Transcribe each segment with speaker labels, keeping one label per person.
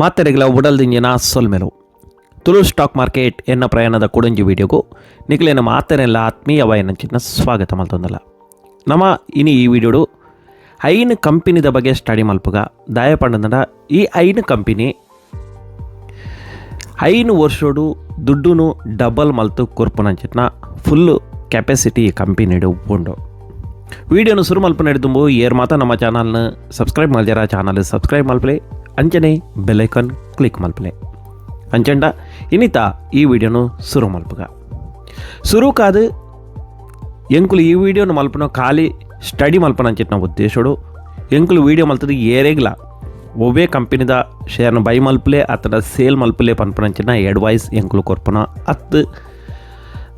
Speaker 1: ಮಾತೆರೆಗಳ ಉಡಲ್ದಿಂಜಿನ ಸೊಲ್ಮೆಲು. Tulu stock market ಎನ್ನ ಪ್ರಯಾಣದ ಕುಡಂಜಿ ವೀಡಿಯೋಗೂ ನಿಖಲೆ ನಮ್ಮ ಆತನೆಲ್ಲ ಆತ್ಮೀಯವಾಯನಂಚಿನ ಸ್ವಾಗತ ಮಲ್ತೊಂದಲ್ಲ. ನಮ್ಮ ಇನಿ ಈ ವಿಡಿಯೋಡು ಐನ್ ಕಂಪನಿದ ಬಗ್ಗೆ ಸ್ಟಡಿ ಮಲ್ಪುಗ ದಾಯ ಪಂಡದ ಈ ಐನ್ ಕಂಪನಿ ಐನು ವರ್ಷೋಡು ದುಡ್ಡುನು ಡಬಲ್ ಮಲ್ತು ಕೊರ್ಪುನಂಚಿನ ಫುಲ್ ಕೆಪಾಸಿಟಿ ಈ ಕಂಪನಿಡು ಉಂಡು. ವೀಡಿಯೋನು ಶುರು ಮಲ್ಪ ಏರ್ ಮಾತ ನಮ್ಮ ಚಾನಲ್ನ ಸಬ್ಸ್ಕ್ರೈಬ್ ಮಲ್ಜಾರ ಚಾನಲ್ ಸಬ್ಸ್ಕ್ರೈಬ್ ಮಲ್ಪಲೆ. ಅಂಚನೆ ಬೆಲೈಕನ್ ಕ್ಲಿಕ್ ಮಲ್ಪಲೆ ಅಂಚಂಡ ಇನ್ನಿತ ಈ ವಿಡಿಯೋನು ಶುರು ಮಲ್ಪಗ ಶುರು ಕಾದು ಎಂಕುಲು ಈ ವಿಡಿಯೋನು ಮಲ್ಪನ, ಖಾಲಿ ಸ್ಟಡಿ ಮಲ್ಪನ ಅಂಚಿನ ಉದ್ದೇಶೋಡು ಎಂಕುಲು ವಿಡಿಯೋ ಮಲ್ತದ ಏರೇಗ್ಲ ಒಬ್ಬೇ ಕಂಪನಿದ ಶೇರ್ನ ಬೈ ಮಲ್ಪಲೆ ಅಥವಾ ಸೇಲ್ ಮಲ್ಪಲೆ ಪನ್ಪನಂಚಿನ ಅಡ್ವೈಸ್ ಎಂಕುಲು ಕೊರ್ಪನ ಅತ್ತು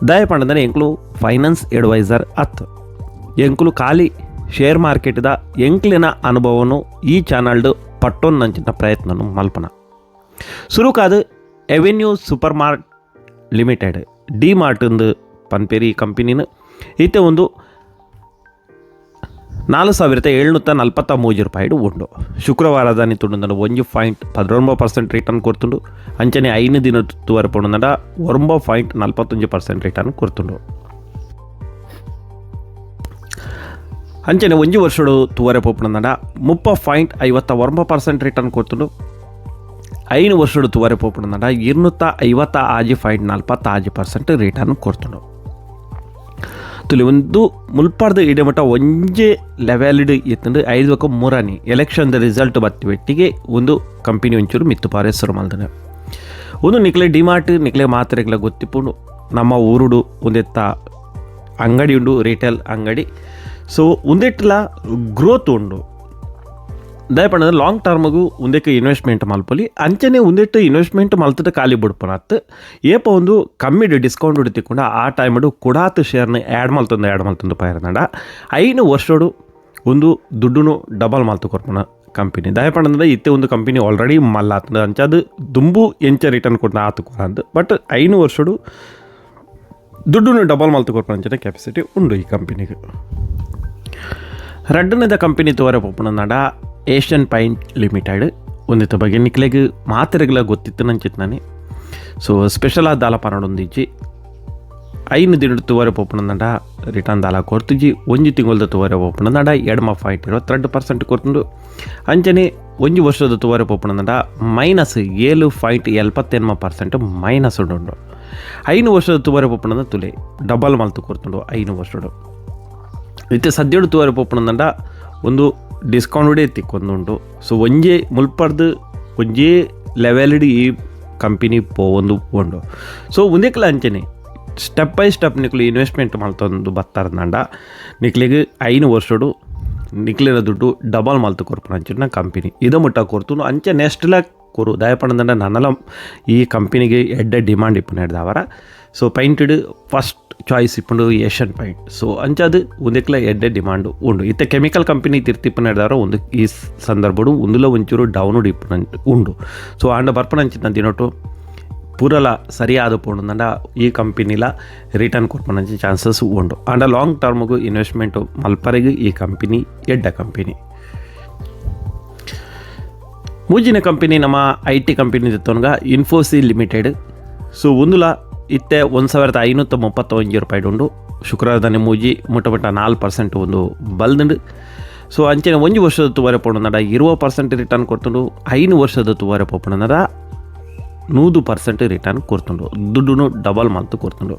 Speaker 1: ದಯ ಪಂಡದನೆ ಎಂಕುಲು ಫೈನಾನ್ಸ್ ಅಡ್ವೈಸರ್ ಅತ್ತು ಎಂಕುಲು ಖಾಲಿ ಶೇರ್ ಮಾರ್ಕೆಟ್ದ ಎಂಕ್ಲಿನ ಅನುಭವನು ಈ ಚಾನಲ್ಡು ಪಟ್ಟೊಂದಂಚಿನ ಪ್ರಯತ್ನನು ಮಲ್ಪನ ಸುರುಕಾದ avenue super mart limited D ಮಾರ್ಟಿಂದು ಪನ್ಪೇರಿ ಕಂಪನಿನ ಈತೆ ಒಂದು ನಾಲ್ಕು ಸಾವಿರದ ಏಳ್ನೂರ ನಲ್ಪತ್ತ ಮೂರು ರೂಪಾಯಿ ಉಂಡು ಶುಕ್ರವಾರದ ನಿಂತುಂಡು ಒಂಜು ಪಾಯಿಂಟ್ ಪದ್ರೊಂಬ ಪರ್ಸೆಂಟ್ ರಿಟರ್ನ್ ಕೊಡ್ತುಂಡು ಅಂಚನೆ ಐದು ದಿನ ತುವರಪುಂಡ ಒಂಬ ಪಾಯಿಂಟ್ ನಲ್ಪತ್ತೊಂದು ಪರ್ಸೆಂಟ್ ರಿಟರ್ನ್ ಕೊಡ್ತುಂಡು ಅಂಚನೆ ಒಂಜಿ ವರ್ಷಡು ತೂವರೆ ಪೋಪುನಂದ ಮುಪ್ಪ ಪಾಯಿಂಟ್ ಐವತ್ತ ಒಂಬ ಪರ್ಸೆಂಟ್ ರಿಟರ್ನ್ ಕೊತ್ತುಂಡು. ಐನು ವರ್ಷಡು ತೂವರೆ ಪೋಪುನಂದ ಇರ್ನೂತ್ತ ಐವತ್ತ ಆಜಿ ಪಾಯಿಂಟ್ ನಾಲ್ಪತ್ತ ಆಜಿ ಪರ್ಸೆಂಟ್ ರಿಟರ್ನ್ ಕೊಡ್ತುಂಡು ತುಲಿ ಒಂದು ಮುಲ್ಪಾರ್ದು ಇಡಮಟ ಒಂಜೆ ಲೆವೆಲ್ಡ್ ಎತ್ತಂಡು ಐದು ಒಕ್ಕ ಮೂರನಿ ಎಲೆಕ್ಷನ್ದ ರಿಸಲ್ಟ್ ಬತ್ತಿ ಬೆಟ್ಟಿಗೆ ಒಂದು ಕಂಪನಿ ಒಂಚೂರು ಮಿತ್ತು ಪಾರೇಶ್ವರ ಮಲ್ದನೆ ಒಂದು ನಿಕ್ಲೆ ಡಿಮಾರ್ಟ್, ನಿಕ್ಲೆ ಮಾತ್ರೆಗಳ ಗೊತ್ತಿಪ್ಪುಂಡು. ನಮ್ಮ ಊರುಡು ಒಂದೆತ್ತ ಅಂಗಡಿ ಉಂಡು ರಿಟೇಲ್ ಅಂಗಡಿ. ಸೊ ಒಂದೆಟ್ಲ ಗ್ರೋತ್ ಉಂಡು ದಯಪಂಡ ಲಾಂಗ್ ಟರ್ಮಗು ಒಂದಕ್ಕೆ ಇನ್ವೆಸ್ಟ್ಮೆಂಟ್ ಮಲ್ಪೊಲಿ, ಅಂಚನೆ ಒಂದಿಟ್ಟು ಇನ್ವೆಸ್ಟ್ಮೆಂಟ್ ಮಲ್ತದ ಖಾಲಿ ಬಿಡ್ಪನತ್ ಏಪ ಒಂದು ಕಮ್ಮಿ ಡಿಸ್ಕೌಂಟ್ ಹಿಡಿತಿಕೊಂಡ ಆ ಟೈಮಡು ಕೊಡಾತು ಶೇರ್ನ ಆ್ಯಡ್ ಮಲ್ತಂದು ಆ್ಯಡ್ ಮಲ್ತಂದು ಪಾಯರ್ನಡ ಐನು ವರ್ಷಡು ಒಂದು ದುಡ್ಡುನು ಡಬಲ್ ಮಲ್ತು ಕೊರ್ಪನ ಕಂಪನಿ ದಯಪಂಡದ ಇತ್ತೆ ಒಂದು ಕಂಪನಿ ಆಲ್ರೆಡಿ ಮಲ್ಲಾತದ ಅಂಚದು ದುಂಬು ಎಂಚ ರಿಟರ್ನ್ ಕೊಡ್ನ ಆತು ಕೊರಂದು ಬಟ್ ಐನು ವರ್ಷಡು ದುಡ್ಡುನು ಡಬಲ್ ಮಲ್ತು ಕೊರ್ಪನ ಅಂಚನೆ ಕೆಪಾಸಿಟಿ ಉಂಡು ಈ ಕಂಪನಿಗೆ ರಡ್ಡನದ ಕಂಪನಿ ತೋರೆ ಪೋಪುನಂದಾಡ ಏಷ್ಯನ್ ಪೈಂಟ್ ಲಿಮಿಟೆಡ್ ಒಂದಿತ್ತ ಬಗ್ಗೆ ನಿಕ್ಲೆಗ್ ಮಾತ್ರೆಗಳ ಗೊತ್ತಿತ್ತು ನಂಚಿತ್ತು ನಾನು ಸೊ ಸ್ಪೆಷಲ್ ಆದ ದಾಲ ಪನಡೊಂದಿಜ್ಜಿ ಐನು ದಿನ ತೂವರೆ ಪೋಪುನಂದಾಡ ರಿಟರ್ನ್ ದಾಲ ಕೊರ್ತಿಜ್ಜಿ ಒಂಜಿ ತಿಂಗಳದ ತೂವರೆ ಪೋಪುನಂದಾಡ ಎಡ್ಮ ಪಾಯಿಂಟ್ ಇರುವತ್ತೆರಡು ಪರ್ಸೆಂಟ್ ಕೊರ್ತುಂಡು. ಅಂಚನೆ ಒಂಜಿ ವರ್ಷದ ತೂವರೆ ಪೋಪುನಂದಾಡ ಮೈನಸ್ ಏಳು ಪಾಯಿಂಟ್ ಎಲ್ಪತ್ತೆನ್ಮ ಪರ್ಸೆಂಟ್ ಮೈನಸ್ ಉಂಡು. ಐನು ವರ್ಷದ ತೂವರೆ ಪೋಪುನಂದ ತುಲೆ ಡಬಲ್ ಮಲ್ತು ಕೊರ್ತುಂಡು ಐನು ವರ್ಷಡು ಇತ್ತೆ ಸದ್ಯಡು ತೂವರೆ ಪೋಪುನಂದಂಡ ಒಂದು ಡಿಸ್ಕೌಂಟ್ ತಿಕ್ಕೊಂದುಂಡು ಸೊ ಒಂಜೇ ಮುಲ್ಪರ್ದು ಒಂಜೇ ಲೆವೆಲ್ಡ್ ಈ ಕಂಪನಿ ಪೋವೊಂದು ಉಂಡು ಸೊ ಒಂದೇಕ್ಲ ಅಂಚನೆ ಸ್ಟೆಪ್ ಬೈ ಸ್ಟೆಪ್ ನಿಕ್ಲು ಇನ್ವೆಸ್ಟ್ಮೆಂಟ್ ಮಲ್ತೊಂದು ಬತ್ತಾರ್ದಂಡ ನಿಕ್ಲಿಗೆ ಐನು ವರ್ಷಡು ನಿಕ್ಲಿನ ದುಡ್ಡು ಡಬಲ್ ಮಲ್ತು ಕೊರ್ಪುನ ಅಂಚಿನ ಕಂಪನಿ ಇದು ಮುಟ್ಟ ಕೊರ್ತು ಅಂಚೆ ನೆಕ್ಸ್ಟ್ಲ ಕೊರು ದಯಪಣದಂಡ ನನ್ನಲ ಈ ಕಂಪನಿಗೆ ಎಡ್ಡೆ ಡಿಮಾಂಡ್ ಇಪ್ಪು ನಡೆದವರ ಸೊ ಪೈಂಟೆಡ್ ಫಸ್ಟ್ ಚಾಯ್ಸ್ ಇಪ್ಪುಂಡು ಏಷ್ಯನ್ ಪೈಂಟ್ ಸೊ ಅಂಚದು ಒಂದಕ್ಲ ಎಡ್ಡೆ ಡಿಮಾಂಡ್ ಉಂಡು ಇತ್ತ ಕೆಮಿಕಲ್ ಕಂಪನಿ ತಿರ್ತಿಪ್ಪು ನಡೆದವರ ಒಂದು ಈ ಸಂದರ್ಭಡು ಒಂದುಲ ಒಂಚೂರು ಡೌನು ಇಪ್ಪು ಉಂಡು ಸೊ ಆಂಡ ಬರ್ಪನಂಚಿನ ದಿನೊಟ್ಟು ಪೂರಲ ಸರಿಯಾದ ಪೋಣಂದ ಈ ಕಂಪನಿಲ ರಿಟರ್ನ್ ಕೊರ್ಪನಂಚಿ ಚಾನ್ಸಸ್ ಉಂಡು ಆಂಡ ಲಾಂಗ್ ಟರ್ಮ್ಗು ಇನ್ವೆಸ್ಟ್ಮೆಂಟು ಮಲ್ಪರೆಗೆ ಈ ಕಂಪನಿ ಎಡ್ಡ ಕಂಪನಿ ಮೂಜಿನ ಕಂಪನಿ ನಮ್ಮ ಐ ಟಿ ಕಂಪನಿ ತನಗ ಇನ್ಫೋಸಿ ಲಿಮಿಟೆಡ್ ಸೊ ಒಂದುಲ ಇತ್ತೆ ಒಂದು ಸಾವಿರದ ಐನೂತ್ತ ಮುಪ್ಪತ್ತೊಂಜಿ ರೂಪಾಯಿ ಉಂಡು ಶುಕ್ರವಾರದನೆ ಮೂಜಿ ಮುಟ್ಟ ಮುಟ್ಟ ನಾಲ್ಕು ಪರ್ಸೆಂಟ್ ಒಂದು ಬಲ್ದುಂಡು. ಸೊ ಅಂಚನೆ ಒಂಜಿ ವರ್ಷದ ತುವರೆ ಪೋಣನಡ ಇರುವ ಪರ್ಸೆಂಟ್ ರಿಟರ್ನ್ ಕೊಡ್ತುಂಡು. ಐನು ವರ್ಷದ ತುವರೆ ಪೋಪಣನಡ ನೂದು ಪರ್ಸೆಂಟ್ ರಿಟರ್ನ್ ಕೊಡ್ತುಂಡು. ದುಡ್ಡುನು ಡಬಲ್ ಮಲ್ತು ಕೊಡ್ತುಂಡು.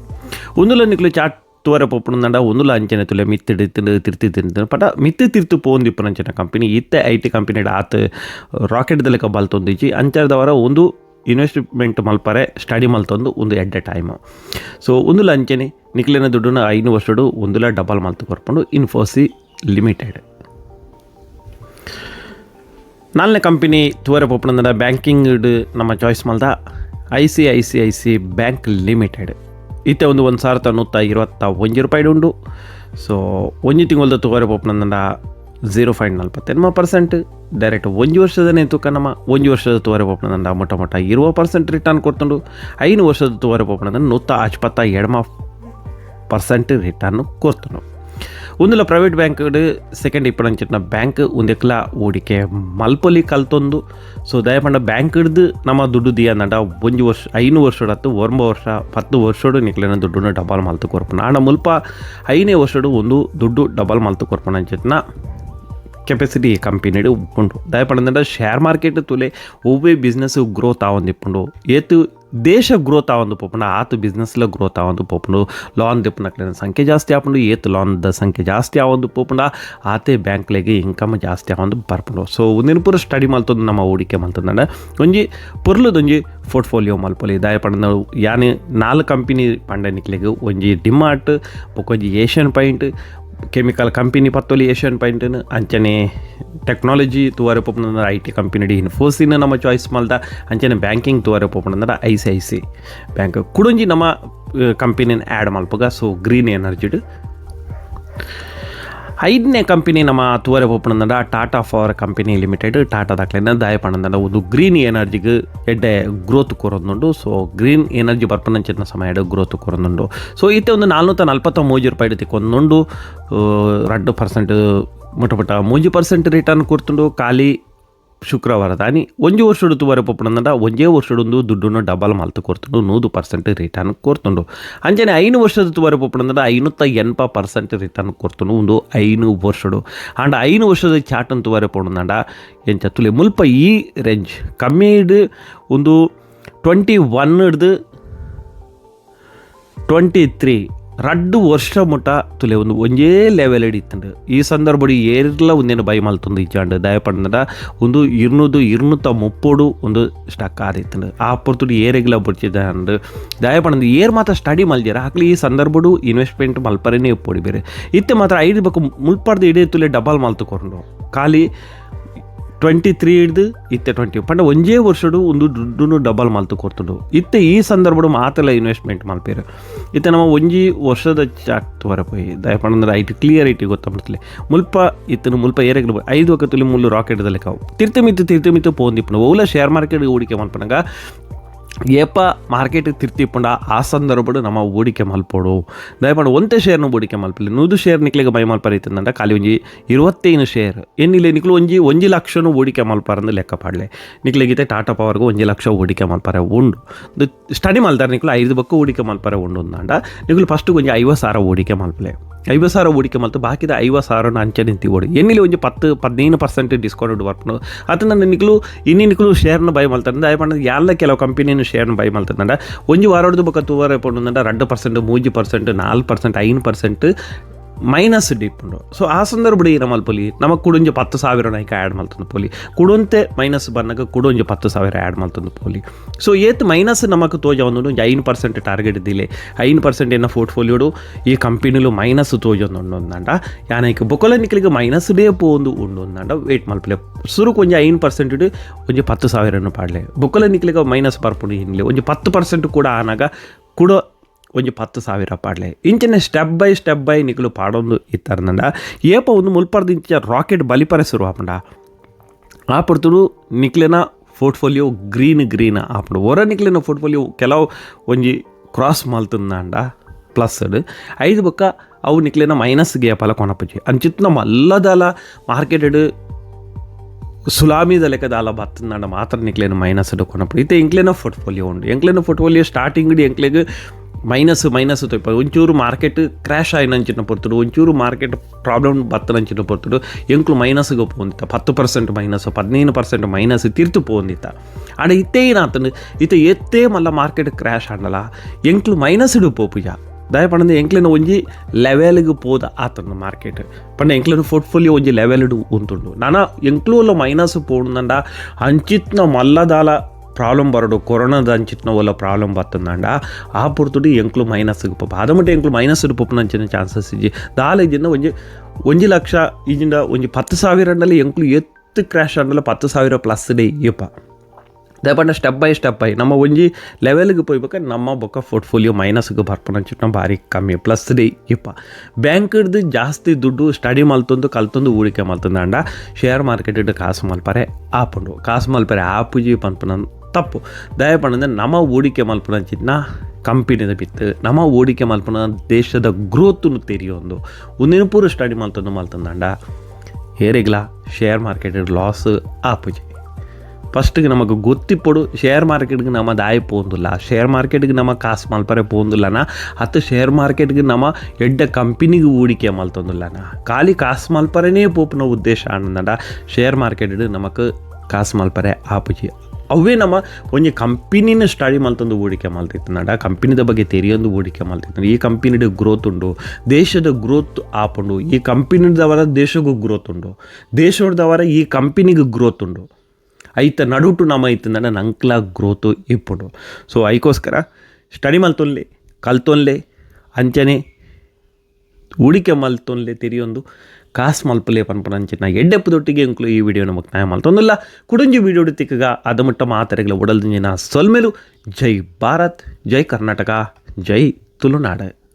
Speaker 1: ಒಂದುಲ ನಿಕ್ಲು ಚಾಟ್ ತುವರೆ ಪೋಪಣಂದ ಒಂದುಲ ಅಂಚನೆ ತುಲೆ ಮಿತ್ತಿಡು ತಿರ್ತಿ ತಿಂದು. ಪಟ ಮಿತ್ತಿ ತಿರ್ತು ಪೋಂದಿಪ್ಪು ಅಂಚನೆ ಕಂಪನಿ ಇತ್ತೆ ಐ ಟಿ ಕಂಪನಿ ಆತ ರಾಕೆಟ್ ದಲಕ ಬಲ್ತೊಂದಿಜ್ಜಿ. ಅಂಚರ್ದವರ ಒಂದು ಇನ್ವೆಸ್ಟ್ಮೆಂಟ್ ಮಲ್ಪರೆ ಸ್ಟಡಿ ಮಲ್ತೊಂದು ಒಂದು ಎಡ್ಡೆ ಟೈಮು ಸೊ ಒಂದು ಲಂಚನೆ ನಿಕ್ಲಿನ ದುಡ್ಡನ್ನು ಐನು ವರ್ಷಡು ಒಂದುಲ ಡಬಲ್ ಮಲ್ತು ಕೊರ್ಕೊಂಡು ಇನ್ಫೋಸಿ ಲಿಮಿಟೆಡ್ ನಾಲ್ನೇ ಕಂಪನಿ ತೂವರೆ ಪೊಪ್ಪನಂದ್ರೆ ಬ್ಯಾಂಕಿಂಗ್ ನಮ್ಮ choice ಮಲ್ದ I C I C I C bank limited ಇತ್ತೆ ಒಂದು ಒಂದು ಸಾವಿರದ ನೂತ್ತ ಇರುವತ್ತ ಒಂಜಿ ರೂಪಾಯಿ ಉಂಡು ಸೊ ಒಂಜಿ ತಿಂಗಳದ ತೂವರೆ ಪೋಪಣದ ಝೀರೋ ಪಾಯಿಂಟ್ ನಲ್ವತ್ತೆನ್ಮ ಪರ್ಸೆಂಟ್ ಡೈರೆಕ್ಟ್ ಒಂಜಿ ವರ್ಷದನೇ ತೂಕ ನಮ್ಮ ಒಂಜಿ ವರ್ಷದ ತೂವರೆ ಪೋಪಣದ ಮೊಟ್ಟ ಮೊಟ್ಟ ಇರುವ ಪರ್ಸೆಂಟ್ ರಿಟರ್ನ್ ಕೊಡ್ತುಂಡು ಐನು ವರ್ಷದ ತೂವರೆ ಪೋಪಣದ ನೂತ್ತ ಹಚ್ಪತ್ತ ಎಡ್ಮ ಪರ್ಸೆಂಟ್ ರಿಟರ್ನ್ ಕೊಡ್ತುಂಡು. ಒಂದುಲ ಪ್ರೈವೇಟ್ ಬ್ಯಾಂಕ್ ಸೆಕೆಂಡ್ ಇಪ್ಪಡಂಚಿನ ಬ್ಯಾಂಕ್ ಒಂದೆಕ್ಲ ಹೂಡಿಕೆ ಮಲ್ಪೊಲಿ ಕಲ್ತೊಂದು. ಸೊ ದಯಪಂಡ ಬ್ಯಾಂಕ್ ಹಿಡ್ದು ನಮ್ಮ ದುಡ್ಡು ದಿಯಂದಂಡ ಒಂಜಿ ವರ್ಷ ಐನು ವರ್ಷ ಹತ್ತು ಒಂಬ ವರ್ಷ ಪತ್ತು ವರ್ಷಡು ನಿಕ್ಲಿನ ದುಡ್ಡನ್ನು ಡಬಲ್ ಮಲ್ತು ಕೊರ್ಪಣ ಆಂಡ ಮುಲ್ಪ ಐನೇ ವರ್ಷಡು ಒಂದು ದುಡ್ಡು ಡಬಲ್ ಮಲ್ತು ಕೊರ್ಪಣ ಅಂಚಿತ್ನ కెపాసిటీ కంపెనీడు ఉప్పుడు దయపడిందంటే ಶೇರ್ ಮಾರ್ಕೆಟ್ ತುಲೆ ಒಬ್ಬೇ ಬಿಸ್ನೆಸ್ ಗ್ರೋತ್ ಆವೊಂದಿಪ್ಪುಂಡು ಏತು ದೇಶ ಗ್ರೋತ್ ಆವೊಂದು ಪೋಪುಂಡು ಆತು ಲ ಗ್ರೋತ್ ಆವೊಂದು ಪೋಪುಂಡು ಲೋನ್ ದಿಪ್ಪುನಕ್ಲಿನ ಸಂಖ್ಯೆ ಜಾಸ್ತಿ ಆಪುಂಡು. ಏತು ದ ಸಂಖ್ಯೆ ಜಾಸ್ತಿ ಆವೊಂದು ಪೋಪುಂಡ ಆತೆ ಬ್ಯಾಂಕ್ಲೆಗೆ ಇನ್ಕಮ್ ಜಾಸ್ತಿ ಆವೊಂದು ಬರ್ಪುಂಡು. ಸೊ ಒಂದಿನ ಪೂರ ಸ್ಟಡಿ ಮಲ್ತದ್ದು ನಮ್ಮ ಹೂಡಿಕೆ ಮಲ್ತಂದಂಡ ಒಂಜಿ ಪುರ್ಲದೊಂಜಿ ಪೋರ್ಟ್ಫೋಲಿಯೋ ಮಲ್ಪೊಲಿ ದಾಯ ಪಂಡ ಯಾನೆ ನಾಲ್ಕು ಕಂಪನಿ ಪಂಡ ನಿಕ್ಲೆಗೆ ಒಂಜಿ ಡಿಮಾರ್ಟ್ ಬೊಕೊಂಜಿ ಏಷ್ಯನ್ ಪಾಯಿಂಟ್ ಕೆಮಿಕಲ್ ಕಂಪನಿ ಪತ್ತೊಲಿ ಏಷ್ಯನ್ ಪಾಯಿಂಟ್ ಅಂಚನೆ ಟೆಕ್ನಾಲಜಿ ತೂವರೆ ಪೋಪುಂಡ ಐ ಟಿ ಕಂಪನಿ ಡಿ ಇನ್ಫೋಸಿನ ನಮ್ಮ ಚಾಯ್ಸ್ ಮಲ್ದ ಅಂಚನೆ ಬ್ಯಾಂಕಿಂಗ್ ತೂವರೆ ಪೋಪುಂಡ ಐ ಬ್ಯಾಂಕ್ ಕುಡೊಂಜಿ ನಮ್ಮ ಕಂಪನಿನ ಆ್ಯಡ್ ಮಲ್ಪಗ ಸೊ ಗ್ರೀನ್ ಎನರ್ಜಿಡ್ ಐದನೇ ಕಂಪನಿ ನಮ್ಮ ತೂವರೆ ಪೋಪಣಂದ Tata power company limited, Tata ದಾಯ ಪಣಂದ ಒಂದು ಗ್ರೀನ್ ಎನರ್ಜಿಗೆ ಎಡ್ಡೆ ಗ್ರೋತ್ ಕೊರೊಂದುಂಡು ಸೊ ಗ್ರೀನ್ ಎನರ್ಜಿ ಬರ್ಪನಂಚಿನ ಸಮಯ ಗ್ರೋತ್ ಕೊರೊಂದುಂಡು ಸೊ ಇತ್ತೆ ಒಂದು ನಾಲ್ನೂತ ನಲ್ಪತ್ತ ಮೂಜಿ ರೂಪಾಯಿ ತಿಕ್ಕೊಂದುಂಡು ರಡ್ಡು ಪರ್ಸೆಂಟ್ ಮುಟ್ಟ ಮೂಜಿ ಪರ್ಸೆಂಟ್ ರಿಟರ್ನ್ ಕೊಡ್ತುಂಡು, ಖಾಲಿ ಶುಕ್ರವಾರ ದಾನಿ, ಒಂಜಿ ವರ್ಷಡು ತುವರೆ ಪೊಪ್ಪುನಂದ ಒಂಜೇ ವರ್ಷಡೊಂದು ದುಡ್ಡುನು ಡಬಲ್ ಮಲ್ತು ಕೊರ್ತುಂಡು ನೂದು ಪರ್ಸೆಂಟ್ ರಿಟರ್ನ್ ಕೊರ್ತುಂಡು. ಅಂಜನೆ ಐನು ವರ್ಷದ ತುವರೆ ಪೊಪ್ಪುನಂದ ಐನೂತ್ತ ಎನ್ಪ ಪರ್ಸೆಂಟ್ ರಿಟರ್ನ್ ಕೊರ್ತುಂಡು, ಒಂದು ಐನು ವರ್ಷಡು. ಆಂಡ ಐನು ವರ್ಷದ ಚಾಟನ್ ತುವರೆ ಪೊಣ್ಣಂಡ ಎಂಚ ತುಲೆ ಮುಲ್ಪ ಈ ರೇಂಜ್. ಕಮ್ಮಿಡ್ ಒಂದು ಟ್ವೆಂಟಿ ಒನ್ ಹಿಡ್ದು ಟ್ವೆಂಟಿ ತ್ರೀ. ರಡ್ಡು ವರ್ಷ ಮುಟ್ಟ ತುಲೆ ಒಂದು ಒಂಜೇ ಲೆವೆಲ್ ಇಡಿತ್ತಂಡು ಈ ಸಂದರ್ಭಡು ಏರ್ಲ ಒಂದೇನು ಬೈ ಮಲ್ತೊಂದು ಇಜ್ಜಾಂಡು ದಯಪಂಡ ಒಂದು ಇರ್ನೂದು ಇರ್ನೂತ ಮುಪ್ಪೋಡು ಒಂದು ಸ್ಟಕ್ ಆದಿತ್ತಂಡು ಆ ಪೊರ್ತುಡು ಏರೆಗ್ಲ ಬುಡ್ಚಿದ್ದಂಡು ದಯಪಂಡ ಏರ್ ಮಾತ್ರ ಸ್ಟಡಿ ಮಲ್ಜಾರ ಹಾಕ್ಲಿ ಈ ಸಂದರ್ಭಡು ಇನ್ವೆಸ್ಟ್ಮೆಂಟ್ ಮಲ್ಪರೇನೆ ಇಪ್ಪೋಡಿ ಬೇರೆ. ಇತ್ತೆ ಮಾತ್ರ ಐದು ಬೇಕು ಮುಲ್ಪಡ್ದು ಇಡೀ ತುಲೆ ಡಬಲ್ ಮಲ್ತುಕೊಂಡು ಖಾಲಿ ಟ್ವೆಂಟಿ ತ್ರೀ ಹಿಡ್ದು, ಇತ್ತೆ ಟ್ವೆಂಟಿ ಪಂಡ ಒಂಜೇ ವರ್ಷಡು ಒಂದು ದುಡ್ಡು ಡಬಲ್ ಮಲ್ತು ಕೊರ್ತುಂಡು. ಇತ್ತೆ ಈ ಸಂದರ್ಭಡು ಮಾತೆಲ್ಲ ಇನ್ವೆಸ್ಟ್ಮೆಂಟ್ ಮಲ್ಪೇರು. ಇತ್ತೆ ನಮ್ಮ ಒಂಜಿ ವರ್ಷದ ಚಾಟ್ ವರ ಪೋಯಿ ದಯಪಂದ್ರೆ ಐಟಿ ಕ್ಲಿಯರ್ ಐಟಿ ಗೊತ್ತಾಗ್ಬಿಡ್ತಲೆ ಮುಲ್ಪ ಇತ್ತನು ಮುಲ್ಪ ಏರಗ್ಲು ಐದು ಒಕ್ಕತ್ತಲ್ಲಿ ಮುಳ್ಳು ರಾಕೆಟ್ದಲ್ಲಿ ಕಾವು. ತಿರ್ತಮಿತ್ತು ತಿರ್ತಮಿತ್ತು ಪೋಂದಿಪ್ಪನು ಓಲ ಶೇರ್ ಮಾರ್ಕೆಟ್ ಹೂಡಿಕೆ ಮಲ್ಪನಗ ಏಪ ಮಾರ್ಕೆಟ್ ತಿರ್ತಿಪ್ಪುಂಡ ಆ ಸಂದರ್ಭಡು ನಮ್ಮ ಹೂಡಿಕೆ ಮಲ್ಪೋಡು. ದಯಮಾಡಿ ಒಂದೇ ಶೇರ್ನ ಹೂಡಿಕೆ ಮಲ್ಪಿಲ್ಲ ನೂದು ಶೇರ್ ನಿಕ್ಲಿಗೆ ಬೈ ಮಲ್ಪರಿತಂದ ಖಾಲಿ ಒಂಜಿ ಇರುವತ್ತೈನು ಶೇರ್. ಏನಿಲ್ಲ ನಿಕ್ಲು ಒಂಜಿ ಒಂಜಿ ಲಕ್ಷನು ಹೂಡಿಕೆ ಮಲ್ಪಾರಂದು ಲೆಕ್ಕ ಪಾಡಲೆ. ನಿಕ್ಲಿಗಿತೆ ಟಾಟಾ ಪವರ್ಗು ಒಂಜಿ ಲಕ್ಷ ಹೂಡಿಕೆ ಮಲ್ಪಾರೆ ಉಂಡು. ಸ್ಟಡಿ ಮಲ್ತಾರೆ ನಿಕ್ಲು ಐದು ಬಕ್ಕು ಹೂಡಿಕೆ ಮಲ್ಪಾರೆ ಉಂಡು ಅಂದ ನಿಕ್ಲು ಫಸ್ಟ್ ಒಂಜಿ ಐವತ್ತು ಸಾವಿರ ಹೂಡಿಕೆ ಮಲ್ಪಲೆ. ಐವತ್ತು ಸಾವಿರ ಹೂಡಿಕೆ ಮಲ್ತು ಬಾಕಿದ ಐವತ್ತು ಸಾವಿರನ ಅಂಚೆ ನಿಂತಿ ಓಡಿ ಎನ್ನಿಲಿ ಒಂಜಿ ಪತ್ತು, ಪದಿನೈದು ಪರ್ಸೆಂಟ್ ಡಿಸ್ಕೌಂಟ್ ಬರ್ಪು ಅದು ನನ್ನ ನಿಕ್ಲು, ಇನ್ನಿ ನಿಕ್ಲು ಶೇರ್ನ ಬೈ ಮಲ್ತಾರೆ ದಯಪಂಡ ಎಲ್ಲ ಕೆಲವು ಕಂಪನಿನ ಶೇರ್ನ ಬೈ ಮಲ್ತಂಡ ಒಂಜಿ ವಾರಡ್ದು ಬೊಕ್ಕ ತೂವರೆ ಪೊಂಡು ಎರಡು ಪರ್ಸೆಂಟ್ ಮೂಜಿ ಪರ್ಸೆಂಟ್ ನಾಲ್ಕು ಪರ್ಸೆಂಟ್ ಐನು ಮೈನಸ್ ಉಂಡು ಸೊ ಆ ಸಂದರ್ಭಡು ಏನ ಮಲ್ಪೊಲಿ ನಮಗೆ ಕುಡೊಂಜಿ ಪತ್ತು ಸಾವಿರ ನಾಯ್ಕ ಆ್ಯಡ್ ಮಲ್ತಂದು ಪೊಲಿ. ಕುಡೊಂತೆ ಮೈನಸ್ ಬನ್ನಗ ಕುಡೊಂಜಿ ಪತ್ತು ಸಾವಿರ ಆ್ಯಡ್ ಮಲ್ತಂದು ಪೊಲಿ. ಸೊ ಏತ್ ಮೈನಸ್ ನಮಗೆ ತೋಜ ಒಂದು ಐನು ಪರ್ಸೆಂಟ್ ಟಾರ್ಗೆಟ್ ದಿಲೆ ಐನು ಪರ್ಸೆಂಟ್ ಏನ ಪೋರ್ಟ್ಫೋಲಿಯೋಡು, ಈ ಕಂಪನಿಲು ಮೈನಸ್ ತೋಜೊಂದು ಅಂದಂಡ ಯಾನೈಕ್ ಬೊಕೊಲ ನಿಕ್ಲಿಗೆ ಮೈನಸ್ ಡೇ ಪೋಂದು ಅಂದ ವೇಟ್ ಮಲ್ಪಲೆ ಸುರು ಒಂಜಿ ಐನು ಪರ್ಸೆಂಟ್ ಒಂಜಿ ಪತ್ತು ಸಾವಿರನು ಪಾಡ್ಲೆ. ಬೊಕೊಲ ನಿಕ್ಲಿಗೆ ಮೈನಸ್ ಬರ್ಪುಂಡು ಏನಿಲ್ಲ ಒಂಜಿ ಪತ್ತು ಪರ್ಸೆಂಟ್ ಕೂಡ ಆನಾಗ ಕುಡೋ ಒಂಜಿ ಪತ್ತು ಸಾವಿರ ಪಾಡ್ಲೆ ಇಂಚಿನ ಸ್ಟೆಪ್ ಬೈ ಸ್ಟೆಪ್ ಬೈ ನಿಕ್ಲು ಪಾಡೊಂದು ಇತ್ತಾರಂದ ಏಪ ಒಂದು ಮುಲ್ಪರ್ದು ಇಂಚ ರಾಕೆಟ್ ಬಲಿಪರೆ ಶುರು ಆಪಂಡ ಆ ಪಡ್ತುಡು ನಿಕ್ಲಿನ ಪೋರ್ಟ್ಫೋಲಿಯೋ ಗ್ರೀನ್ ಗ್ರೀನ್ ಆಪುಂಡು ಹೊರ ನಿಕ್ಲಿನ ಪೋರ್ಟ್ಫೋಲಿಯೋ ಕೆಲವು ಒಂಜಿ ಕ್ರಾಸ್ ಮಲ್ತಂದಾಂಡ ಪ್ಲಸ್ಡ್ ಐದು ಬೊಕ್ಕ ಅವು ನಿಕ್ಲಿನ ಮೈನಸ್ ಗೇಪಲ ಕೊನಪುಜಿ ಅಂಚಿತ್ನ ಮಲ್ಲದಲ ಮಾರ್ಕೆಟೆಡ್ ಸುಲಾಮಿದ ಲೆಕ್ಕದಾಲ ಬತ್ತಂದಾಂಡ ಮಾತ್ರ ನಿಕ್ಲೇನ ಮೈನಸ್ ಕೊನಪುಡು ಇತ್ತೆ ಎಂಕ್ಲೇನ ಪೋರ್ಟ್ಫೋಲಿಯೋ ಉಂಡು ಎಂಕ್ಲೇನ ಪೋರ್ಟ್ಫೋಲಿಯೋ ಸ್ಟಾರ್ಟಿಂಗ್ ಎಂಕ್ಲೆಗ್ ಮೈನಸ್ ಮೈನಸ್ ತೊಯ್ಪ ಒಂಚೂರು ಮಾರ್ಕೆಟ್ ಕ್ರ್ಯಾಶ್ ಆಯ್ನಂಚಿನ ಪೊರ್ತುಡು, ಒಂಚೂರು ಮಾರ್ಕೆಟ್ ಪ್ರಾಬ್ಲಮ್ ಬತ್ತನಂಚಿನ ಪೊರ್ತುಡು ಎಂಕ್ಲು ಮೈನಸ್ಗೆ ಪೋಂದಿತ್ತ ಪತ್ತು ಪರ್ಸೆಂಟ್ ಮೈನಸ್ ಹದಿನೈದು ಪರ್ಸೆಂಟ್ ಮೈನಸ್ ತಿರ್ತು ಪೋಂದಿತ್ತ ಆಂಡ ಇತ್ತೆ ಏನಾತನು ಇತ ಎತ್ತೇ ಮಲ್ಲ ಮಾರ್ಕೆಟ್ ಕ್ರ್ಯಾಶ್ ಆಂಡಲ ಎಂಕ್ಲು ಮೈನಸ್ಡು ಪೋಪುಜ ದಯಪಂಡ ಎಂಕ್ಲಿನ ಒಂಜಿ ಲೆವೆಲ್ಗೆ ಪೋದ ಆತನ ಮಾರ್ಕೆಟ್ ಪಂಡ ಎಂಕ್ಲಿನ ಪೋರ್ಟ್ಫೋಲಿಯೋ ಒಂಜಿ ಲೆವೆಲ್ಡು ಉಂತುಂಡು. ನಾನ ಎಂಕ್ಲು ಮೈನಸ್ ಪೋಡುಂದಂಡ ಅಂಚಿತ್ನ ಮಲ್ಲದಾಲ ಪ್ರಾಬ್ಲಮ್ ಬರೋದು ಕೊರೋನಾದ ಅಂಚಿತ್ನ ಒಲ್ಲ ಪ್ರಾಬ್ಲಮ್ ಬತ್ತಂದಂಡ ಆ ಪುರ್ತುಡಿ ಎಂಕ್ಲು ಮೈನಸ್ ಪಪ್ಪ ಅದಮಟ್ಟ ಎಂಕ್ಲು ಮೈನಸ್ ಪೊಪ್ಪನಂಚಿನ ಚಾನ್ಸಸ್ ಇಜ್ಜಿ. ದಾಲ ಇಜ್ಜಿಂದ ಒಂಜಿ ಒಂಜಿ ಲಕ್ಷ ಇಜಿಂದ ಒಂಜಿ ಪತ್ತು ಸಾವಿರನಲ್ಲಿ ಎಂಕ್ಲು ಎತ್ತು ಕ್ರ್ಯಾಶ್ ಅಂಡಲ ಪತ್ತು ಸಾವಿರ ಪ್ಲಸ್ ಡೇ ಇಪ್ಪ ದಯಪಂಡ ಸ್ಟೆಪ್ ಬೈ ಸ್ಟೆಪ್ ಬೈ ನಮ್ಮ ಒಂಜಿ ಲೆವೆಲ್ಗೆ ಪೋಯ್ಬೇಕು ನಮ್ಮ ಬೊಕ್ಕ ಪೋರ್ಟ್ಫೋಲಿಯೋ ಮೈನಸ್ಗೆ ಬರ್ಪನಂಚಿಟ್ನ ಭಾರಿ ಕಮ್ಮಿ ಪ್ಲಸ್ ಡೇ ಇಪ್ಪ ಬ್ಯಾಂಕ್ದು ಜಾಸ್ತಿ ದುಡ್ಡು ಸ್ಟಡಿ ಮಲ್ತೊಂದು, ಕಲ್ತೊಂದು, ಹೂಡಿಕೆ ಮಲ್ತಂದಾಂಡ. ಶೇರ್ ಮಾರ್ಕೆಟ್ ಕಾಸು ಮಲ್ಪರೆ ಆಪುಂಡು. ಕಾಸು ಮಲ್ಪರೆ ಆಪುಜಿ ಪನ್ಪನ ತಪ್ಪು. ದಯಪಂಡ ನಮ್ಮ ಹೂಡಿಕೆ ಮಲ್ಪನಂಚಿತ್ನ ಕಂಪನಿದ ಬಿತ್ತು. ನಮ್ಮ ಹೂಡಿಕೆ ಮಲ್ಪನ ದೇಶದ ಗ್ರೋತನ್ನು ತೆರೆಯೊಂದು ಒಂದಿನ ಪೂರ ಸ್ಟಡಿ ಮಲ್ತಂದು ಮಲ್ತಂದಂಡ ಹೇರಿಗ್ಲ ಶೇರ್ ಮಾರ್ಕೆಟ್ ಲಾಸ್ ಆಪುಜಿ. ಫಸ್ಟ್ಗೆ ನಮಗೆ ಗೊತ್ತಿಪ್ಪಡು ಶೇರ್ ಮಾರ್ಕೆಟ್ಗೆ ನಮ್ಮ ದಾಯಿ ಪೋಂದಿಲ್ಲ ಶೇರ್ ಮಾರ್ಕೆಟ್ಗೆ ನಮ್ಮ ಕಾಸು ಮಲ್ಪರೆ ಪೋಂದಿಲ್ಲನ. ಅತ್ತು ಶೇರ್ ಮಾರ್ಕೆಟ್ಗೆ ನಮ್ಮ ಎಡ್ಡ ಕಂಪನಿಗೆ ಹೂಡಿಕೆ ಮಲ್ತೊಂದಿಲ್ಲನ ಖಾಲಿ ಕಾಸು ಮಲ್ಪರೇನೇ ಪೋಪಿನ ಉದ್ದೇಶ ಅನ್ನಂದ ಶೇರ್ ಮಾರ್ಕೆಟ್ ನಮಗೆ ಕಾಸು ಮಲ್ಪರೆ ಆಪುಜಿ. ಅವೇ ನಮ್ಮ ಒಂಜಿ ಕಂಪನಿನ ಸ್ಟಡಿ ಮಲ್ತೊಂದು ಹೂಡಿಕೆ ಮಲ್ತಿತ್ತಂಡ ಕಂಪನಿದ ಬಗ್ಗೆ ತೆರಿಯೊಂದು ಹೂಡಿಕೆ ಮಲ್ತಿತ್ತು ಈ ಕಂಪನಿದ ಗ್ರೋತ್ ಉಂಡು, ದೇಶದ ಗ್ರೋತ್ ಆಪುಂಡು, ಈ ಕಂಪನಿದವರ ದೇಶಗೂ ಗ್ರೋತ್ ಉಂಡು ದೇಶದವರ ಈ ಕಂಪನಿಗೆ ಗ್ರೋತ್ ಉಂಡು. ಐತ ನಡುಟು ನಮ್ಮ ಐತಂದ ನಂಕ್ಲ ಗ್ರೋತ್ ಇಪ್ಪುಂಡು. ಸೊ ಐಕೋಸ್ಕರ ಸ್ಟಡಿ ಮಲ್ತೊನ್ಲೆ ಕಲ್ತೊನ್ಲೆ ಅಂಚನೆ, ಹೂಡಿಕೆ ಮಲ್ತೊನ್ಲೆ ತಿರಿಯೊಂದು ಕಾಸು ಮಲ್ಪಲೆ ಪನ್ಪನ ಅಂಚಿನ ಎಡ್ಡೆಪ್ಪದೊಟ್ಟಿಗೆ ಇಂಕ್ಲು ಈ ವಿಡಿಯೋ ನಮಗೆ ನ್ಯಾಯ ಮಲ್ತೊಂದಿಲ್ಲ ಕುಡುಂಜಿ ವಿಡಿಯೋ ತಿಕ್ಕಗ ಅದಮಟ್ಟ ಮಾತರೆಗಳ ಒಡಲ್ದಿಂಜಿನ ಸೊಲ್ಮೆಲು. ಜೈ ಭಾರತ್, ಜೈ ಕರ್ನಾಟಕ, ಜೈ ತುಳುನಾಡು.